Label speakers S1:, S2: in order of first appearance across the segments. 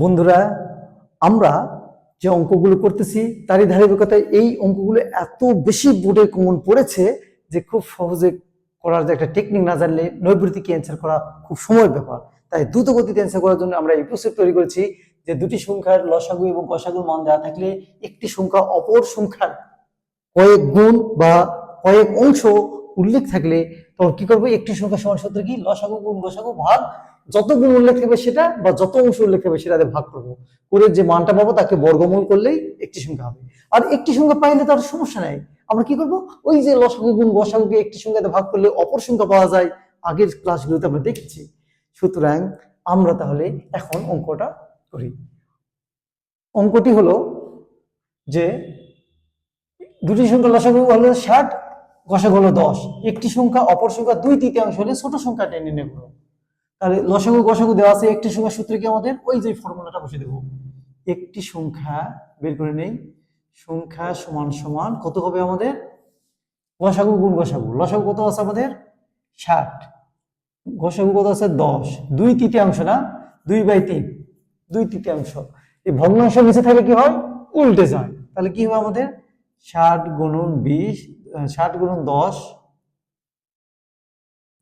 S1: বন্ধুরা, আমরা যে অঙ্কগুলো করতেছি, তারই ধারাবাহিকতায় এই অঙ্কগুলো এত বেশি বোর্ডে কমন পড়েছে যে খুব সহজে করার যে একটা টেকনিক না জানলে নৈবৃত্তিকে অ্যান্সার করা খুব সময়ের ব্যাপার। তাই দ্রুত গতিতে অ্যান্সার করার জন্য আমরা এই প্রসেস তৈরি করেছি যে দুটি সংখ্যার লসাগু এবং গসাগুর মান দেওয়া থাকলে একটি সংখ্যা অপর সংখ্যার কয়েক গুণ বা কয়েক অংশ উল্লেখ থাকলে তখন কি করব? একটি সংখ্যা সমান সূত্র কি? লসাগু, গুণ গসাগু ভাগ। যত গুণ উল্লেখ থাকবে সেটা বা যত অংশ উল্লেখ থাকবে সেটা ভাগ করব। করে যে মানটা পাবো তাকে বর্গমূল করলেই একটি সংখ্যা হবে। আর একটি সংখ্যা পাইলে তার সমস্যা নাই। আমরা কি করব? ওই যে লসাগু, গুণ গসাগুকে একটি সংখ্যাতে ভাগ করলে অপর সংখ্যা পাওয়া যায়। আগের ক্লাসগুলোতে আমরা দেখেছি। সুতরাং আমরা তাহলে এখন অঙ্কটা করি। অঙ্কটি হলো যে দুটি সংখ্যা লসাগু হলো ষাট গসাগু হলো দশ। একটি সংখ্যা, অপর সংখ্যা দুই তৃতীয়াংশ হলে ছোট সংখ্যাটা নির্ণয় করো তাহলে লসাগু, গসাগু দেওয়া আছে, একটি সংখ্যা সূত্রে কি আমাদের? ওই যে ফর্মুলাটা বসে দেবো। একটি সংখ্যা, বের করে নেই, সংখ্যা সমান সমান কত হবে আমাদের? গসাগু গুণ গসাগু। লসাগু কত আছে আমাদের? ষাট। গসাগু কত আছে? দশ। দুই তৃতীয়াংশ না? দুই বাই তিন। দুই তৃতীয়াংশ। এই ভগ্নাংশ নিচে থাকলে কি হয়? উল্টে যায়। তাহলে কি হবে আমাদের? ষাট গুণন বিশ ষাট গুণন দশ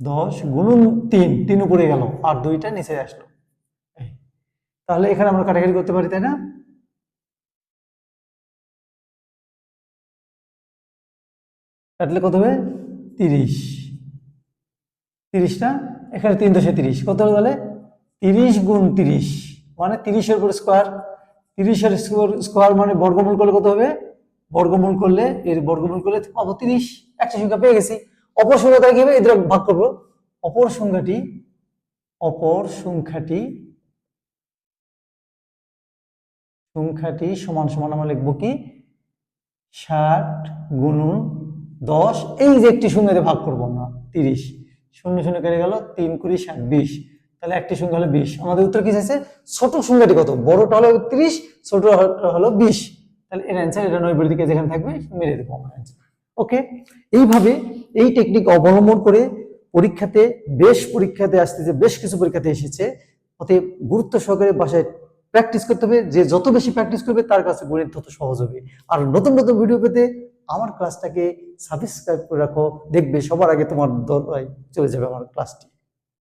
S1: দশ গুণন তিন তিন উপরে গেল, আর দুইটা নিচে আসলো। তাহলে এখানে আমরা কাটাকাটি করতে পারি, তাই না? কাটলে কত হবে? তিরিশ। তিরিশটা এখানে তিন দশে তিরিশ, কত তাহলে? তিরিশ গুণ তিরিশ মানে তিরিশের উপর স্কোয়ার তিরিশের স্কোয়ার মানে বর্গমূল করলে কত হবে? বর্গমূল করলে, এর বর্গমূল করলে পাবো তিরিশ একটা সংখ্যা পেয়ে গেছি। অপর সংখ্যা তাহলে কি হবে? এদের ভাগ করব। অপর সংখ্যাটি অপর সংখ্যাটি সংখ্যাটি সমান সমান আমরা লিখব কি? ষাট গুণন দশ, এই যে একটি শূন্যতে ভাগ করব আমরা, তিরিশ। শূন্য শূন্য কেটে গেল, তিন কুড়ি ষাট, বিশ। তাহলে একটি সংখ্যা হলো বিশ। আমাদের উত্তর কি চাইছে? ছোট সংখ্যাটি কত? বড়টা হলো তিরিশ ছোট হলো বিশ। তাহলে এর অ্যান্সার এটা নৈবৃত্তিকে যেখানে থাকবে, মেরে দেবো অ্যান্সার ওকে এইভাবে এই টেকনিক অবলম্বন করে পরীক্ষাতে বেশ পরীক্ষাতে আসতেছে, বেশ কিছু পরীক্ষাতে এসেছে। অতএব গুরুত্ব সহকারে বাসায় প্র্যাকটিস করতে হবে, যে যত বেশি প্র্যাকটিস করবে তার কাছে গণিত তত সহজ হবে। আর নতুন নতুন ভিডিও পেতে আমার ক্লাসটাকে সাবস্ক্রাইব করে রাখো, দেখবে সবার আগে তোমার দরকার চলে যাবে আমার ক্লাসটি